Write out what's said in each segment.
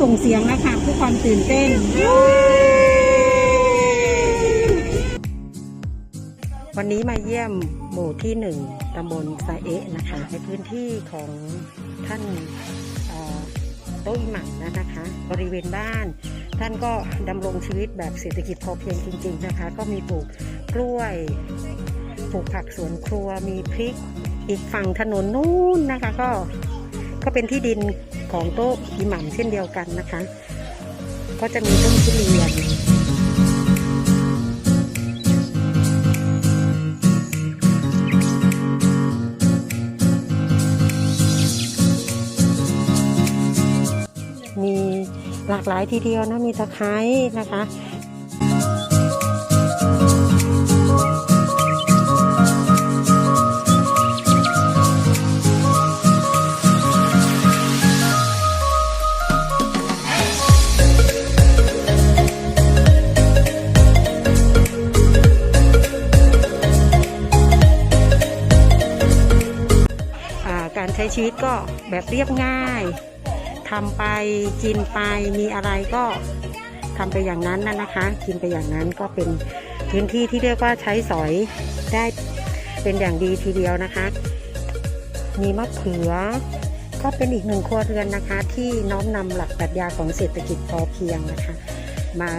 ส่งเสียงแล้วค่ะเพื่อความตื่นเต้น วันนี้มาเยี่ยมหมู่ที่หนึ่งตำบลสะเอะนะคะ ในพื้นที่ของท่านโต้อิหมักนะคะ บริเวณบ้าน ท่านก็ดำรงชีวิตแบบเศรษฐกิจพอเพียงจริง ๆนะคะ ก็มีปลูกกล้วยปลูกผักสวนครัวมีพริก อีกฝั่งถนนนู้นนะคะ ก็ก็เป็นที่ดิน ของโต๊ะอิหมัมเช่นเดียวกันนะคะ ก็จะมีต้นทุเรียนมีหลากหลายทีเดียวนะมีตะไคร้นะคะ การใช้ชีวิตก็แบบเรียบง่ายทำไปกินไปมีอะไรก็ทำไปอย่างนั้นนะนะคะ กินไปอย่างนั้นก็เป็นพื้นที่ที่เรียกว่าใช้สอยได้เป็นอย่างดีทีเดียวนะคะ มีมะเขือก็เป็นอีกหนึ่งครัวเรือนนะคะ ที่น้อมนำหลักปรัชญาของเศรษฐกิจพอเพียงนะคะ มา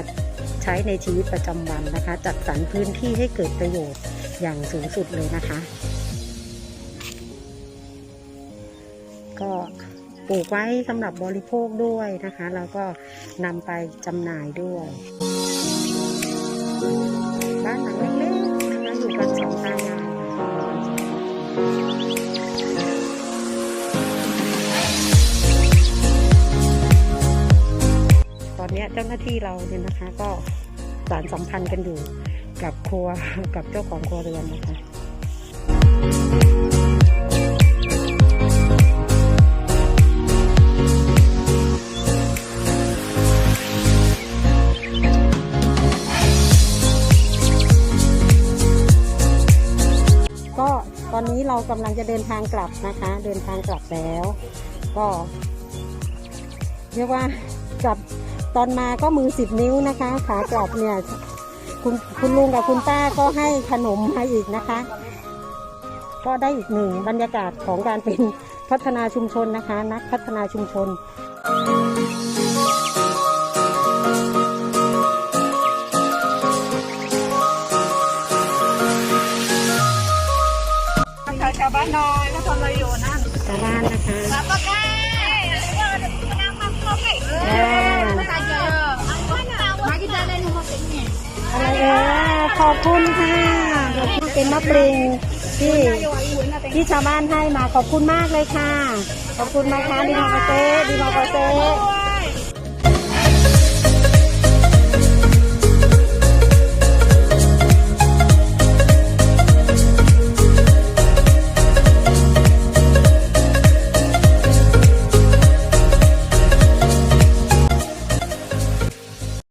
ใช้ในชีวิตประจำวันนะคะ จัดสรรพื้นที่ให้เกิดประโยชน์อย่างสูงสุดเลยนะคะ ปลูกไว้สำหรับบริโภคด้วยนะคะ แล้วก็นำไปจำหน่ายด้วย บ้านหลังเล็กๆนะคะอยู่กันสองตายายตอนนี้เจ้าหน้าที่เราเนี่ยนะคะ ก็สารสัมพันธ์กันอยู่กับครัวกับเจ้าของครัวเรือนนะคะ เรากำลังจะเดินทางกลับนะคะ เดินทางกลับแล้ว ก็เรียกว่ากลับตอนมาก็มือสิบนิ้วนะคะ ขากลับเนี่ยคุณคุณลุงกับคุณป้าก็ให้ขนมมาอีกนะคะ ก็ได้อีกหนึ่งบรรยากาศของการเป็นพัฒนาชุมชนนะคะ นักพัฒนาชุมชนาวบ้านน้อยก็ทำอะไรอยู่นั่นชาวบ้านนะคะรับประกันน้ำมันเข้าไปเออมากินได้เลยหนูมาเป็นเนี่อะไรเออขอบคุณค่ะขอบคุณเป็นมะปริงที่ที่ชาวบ้านให้มาขอบคุณมากเลยค่ะ ขอบคุณนะคะดีมากเซ่ดีมากเซ่